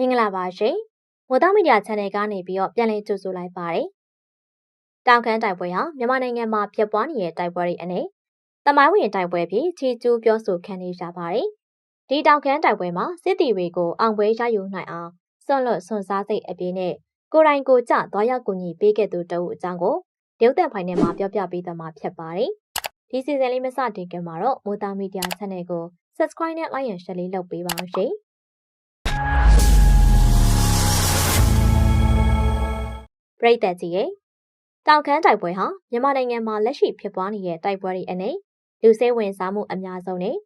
မင်္ဂလာပါရှင်။မိုးသားမီဒီယာ channel ကနေပြီးတော့ပြန်လည်ကြိုဆိုလိုက်ပါတယ်။တောင်ခမ်းတိုက်ပွဲဟာမြန်မာနိုင်ငံမှာဖြစ်ပွားနေတဲ့တိုက်ပွဲတွေအနေတမိုင်းဝင်တိုက်ပွဲဖြစ်ချီကျူးပြောဆိုခံနေကြပါတယ်။ဒီတောင်ခမ်းတိုက်ပွဲမှာစစ်တီတွေကိုအောင်ပွဲရယူနိုင်အောင်စွန့်လွတ်ဆွန်စားစိတ်အပြည့်နဲ့ကိုရိုင်းကိုကြသွားရောက်ကူညီပေးခဲ့သူတဦးအကြောင်းကိုရုပ်သံဖိုင်ထဲမှာပြောပြပေးသွားမှာဖြစ်ပါတယ်။ဒီစီစဉ်လေးမစတင်ခင်မှာတော့မိုးသားမီဒီယာ channel ကို subscribe နဲ့ like and share လေးလုပ်ပေးပါအောင်ရှင်။ ပရိသတ်ကြီးရဲ့တောင်ခမ်းတိုက်ပွဲဟာမြန်မာနိုင်ငံမှာလက်ရှိဖြစ်ပွားနေတဲ့တိုက်ပွဲတွေအနေလူစိဝင်စားမှုအများဆုံးနဲ့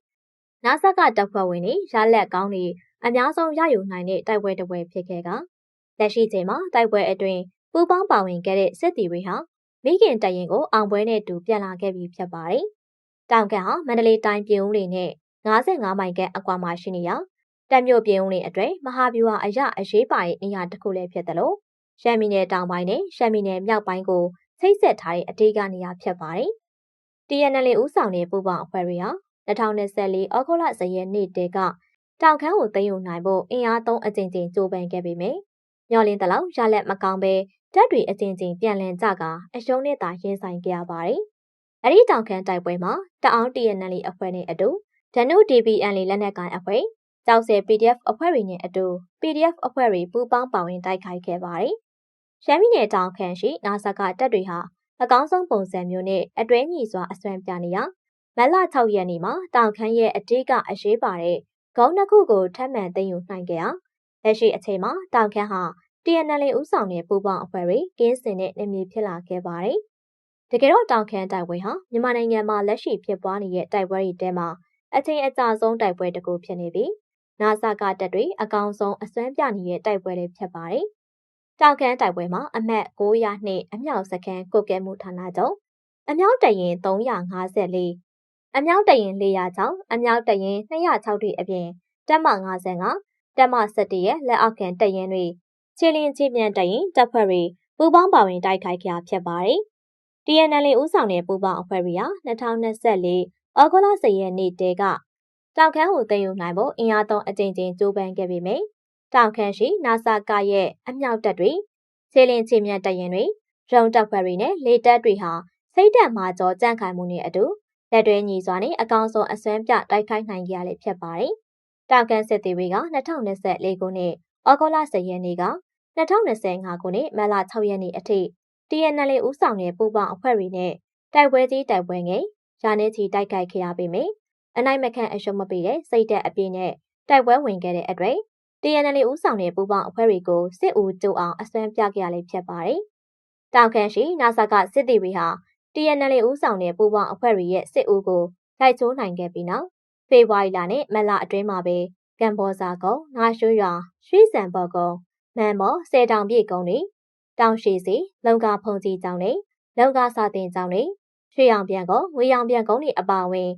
နာဆက်ကတပ်ဖွဲ့ဝင်တွေရလက်ကောင်းတွေအများဆုံးရယူနိုင်တဲ့တိုက်ပွဲတစ်ပွဲဖြစ်ခဲ့ကလက်ရှိချိန်မှာတိုက်ပွဲအတွင်းပူးပေါင်းပါဝင်ခဲ့တဲ့စစ်တီတွေဟာမိခင်တရင်ကိုအောင်ပွဲနဲ့တူပြန်လာခဲ့ပြီးဖြစ်ပါတယ်။တောင်ကန်ဟာမန္တလေးတိုင်းပြည်ဦးလေးနဲ့55မိုင်ကအကွာမှာရှိနေရတက်မြို့ပြည်ဦးလေးအတွင်းမဟာဗျူဟာအရအရေးပါတဲ့နေရာတစ်ခုလည်းဖြစ်တယ်လို့ ရှမ်းပြည်နယ်တောင်ပိုင်းနဲ့ရှမ်းပြည်နယ်မြောက်ပိုင်းကိုချိတ်ဆက်ထားတဲ့အထည်ကနေရာဖြစ်ပါတယ်။ TNL ဦးဆောင်တဲ့ပူးပေါင်းအဖွဲ့တွေဟာ2024ဩဂုတ်လ10ရက်နေ့တည်းကတောင်ခမ်းကိုသိမ်းယူနိုင်ဖို့အင်အားသုံးအကြိမ်ကြိမ်ကြိုးပမ်းခဲ့ပေမယ့်မျော်လင့်တလောက်ရလက်မကောင်းပဲတပ်တွေအကြိမ်ကြိမ်ပြန်လည်ကြကအရှုံးနဲ့သာရင်ဆိုင်ကြရပါတယ်။အဲဒီတောင်ခမ်းတိုက်ပွဲမှာတအောင်း TNL အဖွဲ့နဲ့အတူဒနု DBN လက်နက်ကိုင်အဖွဲ့ကြောက်စဲ PDF အဖွဲ့တွေနဲ့အတူ PDF အဖွဲ့တွေပူးပေါင်းပါဝင်တိုက်ခိုက်ခဲ့ပါတယ်။ ရှမ်းပြည်နယ်တောင်ခမ်းရှိနာဆာကတပ်တွေဟာအကောင်းဆုံးပုံစံမျိုးနဲ့အတွဲညီစွာအစွမ်းပြနေရမလ6ရက်နေ့မှာတောင်ခမ်းရဲ့အတိကအရေးပါတဲ့ဂုံးနှစ်ခုကိုထပ်မံသိမ်းယူနိုင်ခဲ့အောင်လက်ရှိအချိန်မှာတောင်ခမ်းဟာ TNL ဦးဆောင်တဲ့ပူးပေါင်းအဖွဲ့တွေကင်းစင်တဲ့နေမြေဖြစ်လာခဲ့ပါတယ်။တကယ်တော့တောင်ခမ်းတိုက်ပွဲဟာမြန်မာနိုင်ငံမှာလက်ရှိဖြစ်ပွားနေတဲ့တိုက်ပွဲတွေထဲမှာအချိန်အကြာဆုံးတိုက်ပွဲတစ်ခုဖြစ်နေပြီးနာဆာကတပ်တွေအကောင်ဆုံးအစွမ်းပြနေတဲ့တိုက်ပွဲလေးဖြစ်ပါတယ်။ တောင်ခမ်းတိုက်ပွဲမှာအမှတ်900နှင့်အမြောက်စခန်းကုတ်ကဲမှုဌာနချုပ်အမြောက်တရင်354အမြောက်တရင်400ကျောင်းအမြောက်တရင်206တိအပြင်တက်မ55တက်မ17ရဲ့လက်အောက်ခံတရင်တွေခြေလင်းခြေပြန်တရင်တပ်ဖွဲ့တွေပူးပေါင်းပါဝင်တိုက်ခိုက်ကြဖြစ်ပါတယ်။ TNL ဦးဆောင်တဲ့ပူးပေါင်းအဖွဲ့တွေဟာ2024ဩဂုတ်လ10ရက်နေ့တည်းကတောင်ခမ်းကိုသိမ်းယူနိုင်ဖို့အင်အားသုံးအကြိမ်ကြိမ်ကြိုးပမ်းခဲ့ပေမယ့် တောင်ခမ်းရှိနာဆာကရဲ့အမြောက်တပ်တွေခြေလင်းခြေမြတ်တရင်တွေရုံတပ်ဖွဲ့တွေနဲ့လေတပ်တွေဟာစိတ်တက်မှာကြောကြန့်ခိုင်မှုနဲ့အတူလက်တွဲညီစွာနဲ့အကောင်ဆုံးအစွမ်းပြတိုက်ခိုက်နိုင်ကြရလေဖြစ်ပါတယ်။တောင်ကန်စစ်တီတွေက2024ခုနှစ်ဩဂုတ်လ10ရက်နေ့က2025ခုနှစ်မတ်လ6ရက်နေ့အထိ TNL ဦးဆောင်တဲ့ပူးပေါင်းအဖွဲ့တွေနဲ့တိုက်ပွဲကြီးတိုက်ပွဲငယ်ရာနေချီတိုက်ခိုက်ခဲ့ရပေမယ့်အနိုင်မခံအရှုံးမပေးတဲ့စိတ်သက်အပြည့်နဲ့တိုက်ပွဲဝင်ခဲ့တဲ့အတွက် TNL ဦးဆောင်တဲ့ပူးပေါင်းအဖွဲ့တွေကိုစစ်ဦးကျုံအောင်အစွမ်းပြခဲ့ရလေဖြစ်ပါတယ်။တောင်ခမ်းရှိနာဆာကစစ်တီတွေဟာ TNL ဦးဆောင်တဲ့ပူးပေါင်းအဖွဲ့တွေရဲ့စစ်ဦးကိုလိုက်ချိုးနိုင်ခဲ့ပြီးနောက်ဖေဖော်ဝါရီလနဲ့မလအတွင်းမှာပဲကမ်ဘောဇာကုန်း၊နာရှိုးရွာ၊ရွှေစံဘော်ကုန်း၊မန်မော်၊ဆယ်တောင်ပြည့်ကုန်းတွေတောင်ရှိစီလုံကာဖုန်ကြီးကျောင်းတွေလုံကာစာတင်ကျောင်းတွေရွှေရောင်ပြန်ကုန်းငွေရောင်ပြန်ကုန်းတွေအပါအဝင်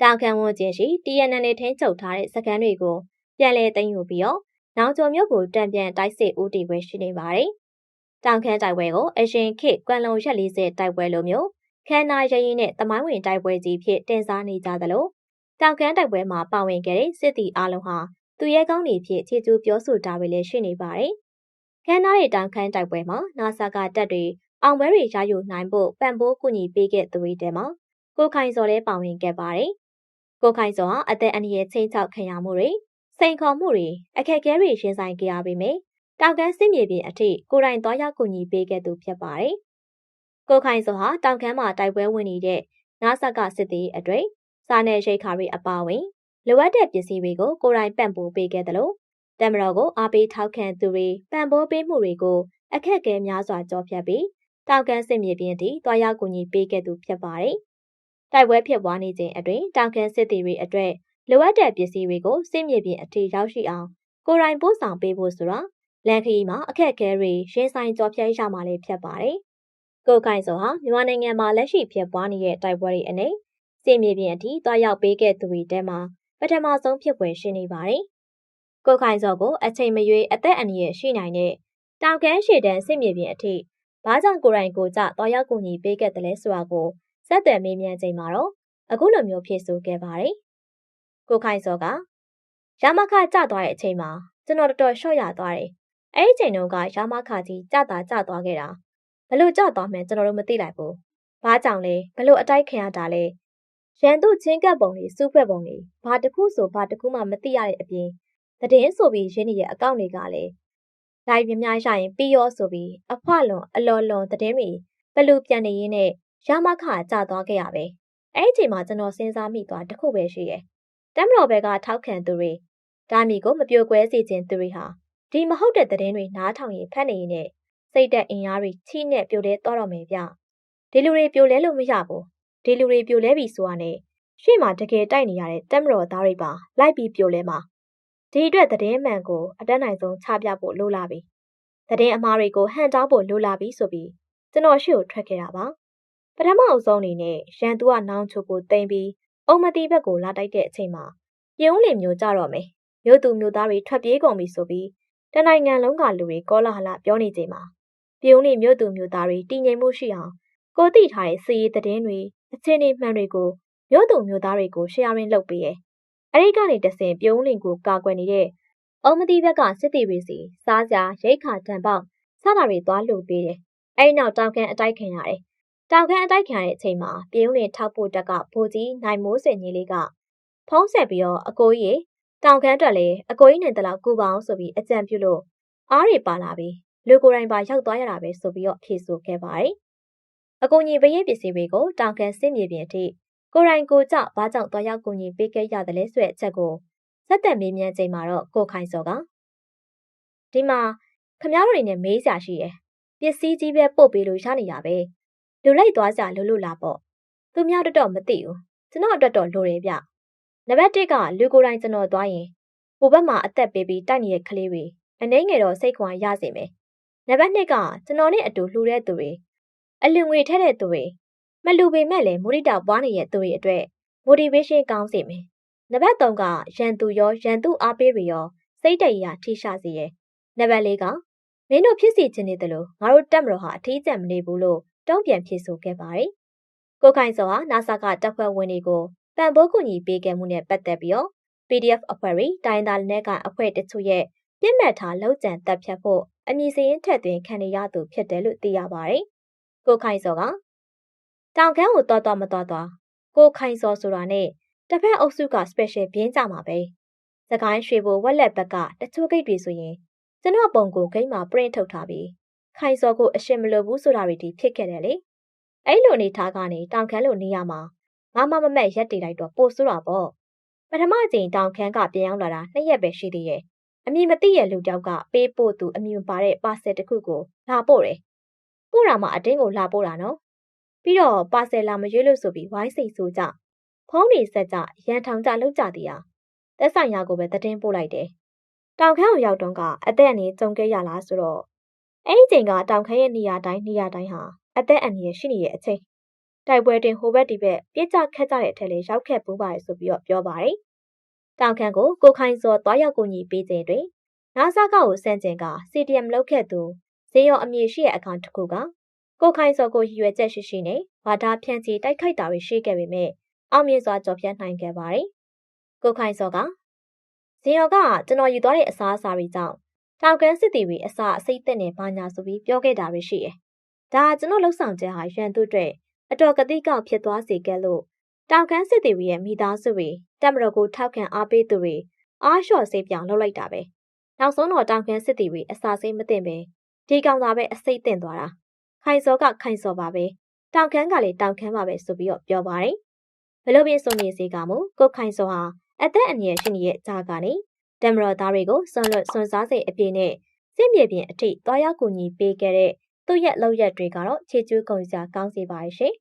တောင်ခံဝန်ကျင်ရှိ TNN နဲ့ထိန်းချုပ်ထားတဲ့စခန်းတွေကိုပြန်လည်သိမ်းယူပြီးတော့ နောင်ကျော်မြို့ကိုတံပြန်တိုက်စစ်ဦးတည်ပွဲရှိနေပါတယ်။တောင်ခမ်းတိုက်ပွဲကိုအရင်ခေတ်ကွမ်လုံရက်40တိုက်ပွဲလိုမျိုးခန္ဓာရရင်နဲ့တမိုင်းဝင်တိုက်ပွဲကြီးဖြစ်တင်စားနေကြသလိုတောင်ခမ်းတိုက်ပွဲမှာပါဝင်ခဲ့တဲ့စစ်တီအလုံးဟာသူရဲကောင်းတွေဖြစ်ခြေကျူးပြောဆိုတာတွေလည်းရှိနေပါတယ်။ခန္ဓာရဲ့တောင်ခမ်းတိုက်ပွဲမှာနာဆာကတပ်တွေအောင်ပွဲတွေရယူနိုင်ဖို့ပံ့ပိုးကူညီပေးခဲ့သူတွေတဲမှာကိုခိုင်စော်လည်းပါဝင်ခဲ့ပါတယ်။ကိုခိုင်စော်ဟာအသက်အန္တရာယ်ချင်းချောက်ခံရမှုတွေ စိန်ခေါ်မှုတွေအခက်အခဲတွေရင်ဆိုင်ကြရပေမယ့်တောင်ကမ်းစစ်မြေပြင်အထိကိုယ်တိုင်သွားရောက်ကူညီပေးခဲ့သူဖြစ်ပါတယ်။ကိုခိုင်စောဟာတောင်ကမ်းမှာတိုက်ပွဲဝင်နေတဲ့နာဆက်ကစစ်သည်အတွေ့စားနယ်ရိတ်ခါတွေအပါဝင်လိုအပ်တဲ့ပစ္စည်းတွေကိုကိုယ်တိုင်ပံ့ပိုးပေးခဲ့တယ်လို့တမတော်ကိုအားပေးထောက်ခံသူတွေပံ့ပိုးပေးမှုတွေကိုအခက်အခဲများစွာကြောဖြတ်ပြီးတောင်ကမ်းစစ်မြေပြင်ထိတွားရောက်ကူညီပေးခဲ့သူဖြစ်ပါတယ်။တိုက်ပွဲဖြစ်ပွားနေချိန်အတွင်းတောင်ကမ်းစစ်သည်တွေအတွက် လိုအပ်တဲ့ပစ္စည်းတွေကိုစစ်မြေပြင်အထိရောက်ရှိအောင်ကိုယ်တိုင်ပို့ဆောင်ပေးဖို့ဆိုတာလန်ခီမှာအခက်အခဲတွေရှင်းဆိုင်ကြောဖြတ်ရမှာလည်းဖြစ်ပါတယ်။ကိုခိုင်စောဟာမြန်မာနိုင်ငံမှာလက်ရှိဖြစ်ပွားနေတဲ့တိုက်ပွဲတွေအနေစစ်မြေပြင်အထိတွားရောက်ပေးခဲ့သူတွေထဲမှာပထမဆုံးဖြစ်ပွဲရှိနေပါတယ်။ကိုခိုင်စောကိုအချိန်မရွေးအသက်အန္တရာယ်ရှိနိုင်တဲ့တောင်ကမ်းရှေတန်းစစ်မြေပြင်အထိဘာကြောင့်ကိုရိုင်းကိုကြတွားရောက်ကူညီပေးခဲ့တယ်လဲဆိုတာကိုစက်သွယ်မေးမြန်းချိန်မှာတော့အခုလိုမျိုးဖြေဆိုခဲ့ပါတယ်။ ကိုခိုင်စောကရမခကြသွားတဲ့အချိန်မှာကျကျွန်တော်တော်တော်ရှော့ရသွားတယ်။အဲ့ဒီချိန်တုန်းကရာမခကြီးကြတာကြသွားခဲ့တာဘလို့ကြသွားမှန်းကျွန်တော်တို့မသိလိုက်ဘူး။ဘာကြောင့်လဲဘလို့အတိုက်ခံရတာလဲရန်သူချင်းကပ်ပုံတွေစူးဖက်ပုံတွေဘာတစ်ခုဆိုဘာတစ်ခုမှမသိရတဲ့အပြင်သတင်းဆိုပြီးရင်းနေရဲ့အကောင့်တွေကလည်းလိုက်မြများရရင်ပြီးရောဆိုပြီးအဖွလွန်အလော်လွန်သတင်းတွေဘလို့ပြန်နေရင်းနဲ့ရမခကြသွားခဲ့ရပဲ။အဲ့ဒီချိန်မှာကျွန်တော်စဉ်းစားမိသွားတစ်ခုပဲရှိရဲ့။ တမ်မတော်ဘက်ကထောက်ခံသူတွေဒါမီကိုမပြိုကွဲစေခြင်းသူတွေဟာဒီမဟုတ်တဲ့သတင်းတွေနားထောင်ရင်ဖတ်နေရင်နဲ့စိတ်သက်အင်အားတွေချိနဲ့ပြိုလဲတော့တော့မယ်ဗျဒီလူတွေပြိုလဲလို့မရဘူးဒီလူတွေပြိုလဲပြီဆိုတာနဲ့ရှေ့မှာတကယ်တိုက်နေရတဲ့တက်မတော်သားတွေပါလိုက်ပြီးပြိုလဲမှာဒီအတွက်သတင်းမှန်ကိုအတက်နိုင်ဆုံးချပြဖို့လိုလာပြီသတင်းအမှားတွေကိုဟန်တောင်းဖို့လိုလာပြီဆိုပြီးကျွန်တော်ရှေ့ကိုထွက်ခဲ့တာပါပထမအဆုံးအနေနဲ့ရန်သူကနောင်ချိုကိုတင်ပြီး အုံမတိဘက်ကိုလာတိုက်တဲ့အချိန်မှာပြုံးလင်မျိုးကြတော့မယ်မြို့သူမြို့သားတွေထွက်ပြေးကုန်ပြီဆိုပြီးတနိုင်ငံလုံးကလူတွေကောလာဟလပြောနေကြမှာပြုံးနေမြို့သူမြို့သားတွေတည်ငြိမ်မှုရှိအောင်ကိုသိထားတဲ့စီရေးသတင်းတွေအခြေအနေမှန်တွေကိုမြို့သူမြို့သားတွေကို sharing လုပ်ပေးရဲအဲ့ဒီကနေတဆင်ပြုံးလင်ကိုကာကွယ်နေတဲ့အုံမတိဘက်ကစစ်တီတွေစီစားကြရိတ်ခါတံပေါက်စတာတွေသွားလှုပ်ပေးတယ်အဲ့ဒီနောက်တောင်ကန်အတိုက်ခံရတယ် တောင်ကန်အတိုက်ခံရတဲ့အချိန်မှာပြုံးလင်ထောက်ဖို့တက်ကဗိုလ်ကြီးနိုင်မိုးစင်ကြီးလေးကဖုံးဆက်ပြီးတော့အကိုကြီးတောင်ခမ်းအတွက်လည်းအကိုကြီးနဲ့တလောက်ကူပါအောင်ဆိုပြီးအကြံပြုလို့အားတွေပါလာပြီးလူကိုယ်တိုင်ပါရောက်သွားရတာပဲဆိုပြီးတော့ဖြေဆိုခဲ့ပါတယ်။အကူညီပေးရေးပစ္စည်းတွေကိုတောင်ခမ်းစစ်မြေပြင်အထိကိုရိုင်းကိုကြဘာကြောင့်သွားရောက်ကူညီပေးခဲ့ရတယ်လဲဆိုတဲ့အချက်ကိုစက်သက်မေးမြန်းချိန်မှာတော့ကိုခိုင်စောကဒီမှာခမားတို့တွေနဲ့မေးစရာရှိရယ်ပစ္စည်းကြီးပဲပို့ပေးလို့ရနေရပဲ လူလိုက်သွားကြလို့လို့လာပေါ့သူများတော့တော့မသိဘူးကျွန်တော်အတွက်တော့လိုတယ်ဗျနံပါတ်1ကလူကိုယ်တိုင်ကျွန်တော်သွားရင်ဟိုဘက်မှာအသက်ပေးပြီးတိုက်နေတဲ့ကလေးတွေအနှိမ့်ငယ်တော့စိတ်ခွန်ရစေမယ်။နံပါတ်2ကကျွန်တော်နဲ့အတူလှူတဲ့သူတွေအလူငွေထည့်တဲ့သူတွေမလူပေမဲ့လည်းမူရိတာပွားနေတဲ့သူတွေအတွက် motivation ကောင်းစေမယ်။နံပါတ်3ကရန်သူရောရန်သူအားပေးတွေရောစိတ်တရထိရှာစေရယ်။နံပါတ်4ကမင်းတို့ဖြစ်စီခြင်းနေတယ်လို့ငါတို့တက်မလို့ဟာအထီးကျန်မနေဘူးလို့ တုံ့ပြန်ဖြေဆိုခဲ့ပါတယ်။ကိုခိုင်စောဟာ NASA ကတပ်ဖွဲ့ဝင်တွေကိုပံ့ပိုးကူညီပေးခဲ့မှုနဲ့ပတ်သက်ပြီးတော့ PDF အဖွဲ့တွေတိုင်းသားလက်နက်ကိုင်အဖွဲ့တချို့ရဲ့ပြစ်မှတ်ထားလောက်ကျန်တပ်ဖြတ်ဖို့အမည်စရင်းထက်သွင်းခံရသူဖြစ်တယ်လို့သိရပါတယ်။ကိုခိုင်စောကတောင်ကန်းကိုတော်တော်မတော်တော်ကိုခိုင်စောဆိုတာနဲ့တစ်ဖက်အုပ်စုက special ပြင်းကြမှာပဲ။စကိုင်းရွှေဘိုဝက်လက်ဘက်ကတချို့ဂိတ်တွေဆိုရင်ကျွန်တော်ပုံကိုဂိတ်မှာ print ထုတ်ထားပြီး ခိုင်စောကိုအရှင်းမလို့ဘူးဆိုတာတွေဒီဖြစ်ခဲ့တယ်လေ။အဲ့လိုအနေထားကနေတောင်ခမ်းလိုနေရမှာမမမမက်ရက်တည်လိုက်တော့ပို့ဆိုးတာပေါ့ပထမကြိမ်တောင်ခမ်းကပြန်ရောက်လာတာနှစ်ရက်ပဲရှိသေးရဲ့အမည်မသိရဲ့လူတယောက်ကပေးပို့သူအမည်မပါတဲ့ပါဆယ်တစ်ခုကိုလာပို့တယ်ပို့တာမှအတင်းကိုလာပို့တာနော်ပြီးတော့ပါဆယ်လာမရွေးလို့ဆိုပြီးဝိုင်းစိတ်ဆိုးကြဖုံးနေဆက်ကြရန်ထောင်ကြလောက်ကြသည်ဟာသက်ဆိုင်ရာကိုပဲသတင်းပို့လိုက်တယ်တောင်ခမ်းကိုရောက်တော့ကအသက်အန္တရာယ်ကြုံခဲ့ရလားဆိုတော့ အဲ့ဒီချိန်ကတောင်ခမ်းရဲ့နေရာတိုင်းနေရာတိုင်းဟာအသက်အန္တရာယ်ရှိနေရဲ့အချိန်တိုက်ပွဲတင်ဟိုဘက်ဒီဘက်ပြစ်ကြခက်ကြတဲ့အထက်လေးရောက်ခဲ့ပူးပါတယ်ဆိုပြီးတော့ပြောပါတယ်။တောင်ခန့်ကိုကိုခိုင်စောတွားရောက်ကိုညီပေးခြင်းတွင်နာဆာကကိုစန့်ကျင်က CDM လောက်ခဲ့သူဇေယောအမည်ရှိတဲ့အကောင်တစ်ခုကကိုခိုင်စောကိုရည်ရွယ်ချက်ရှိရှိနဲ့ဘာသာဖြန့်ချီတိုက်ခိုက်တာတွေရှိခဲ့ပေမဲ့အောင်မြင်စွာကြော်ဖြတ်နိုင်ခဲ့ပါတယ်။ကိုခိုင်စောကဇေယောကကျွန်တော်ယူသွားတဲ့အစားအစာတွေကြောင့် တောင်ကန်းစစ်တီတွေအစာအစိတ်သက်နဲ့ဘာညာဆိုပြီးပြောခဲ့တာတွေရှိတယ်။ဒါကျွန်တော်လှုပ်ဆောင်ချက်ဟာရန်သူတွေအတော်ကတိကောက်ဖြစ်သွားစေခဲ့လို့တောင်ကန်းစစ်တီရဲ့မိသားစုတွေတက်မတော်ကိုထောက်ခံအားပေးသူတွေအားလျှော့စိတ်ပြောင်းလုပ်လိုက်တာပဲနောက်ဆုံးတော့တောင်ကန်းစစ်တီတွေအစာစိတ်မသိပဲဒီကောင်သာပဲအစိတ်တင်သွားတာခိုင်စောကခိုင်စောပါပဲတောင်ကန်းကလည်းတောင်ကန်းပါပဲဆိုပြီးတော့ပြောပါတယ်ဘလို့ပြင်းစုံနေစေကမူကိုခိုင်စောဟာအသက်အန္တရာယ်ရှိနေတဲ့ကြားကနေ တမတော်သားတွေကိုစွန့်လွတ်စွန့်စားစိတ်အပြည့်နဲ့စစ်မြေပြင်အထိတွားရောက်ကူညီပေးခဲ့တဲ့သူ့ရဲ့လောက်ရက်တွေကတော့ခြေကျူးကုန်စရာကောင်းစေပါရဲ့ရှင်။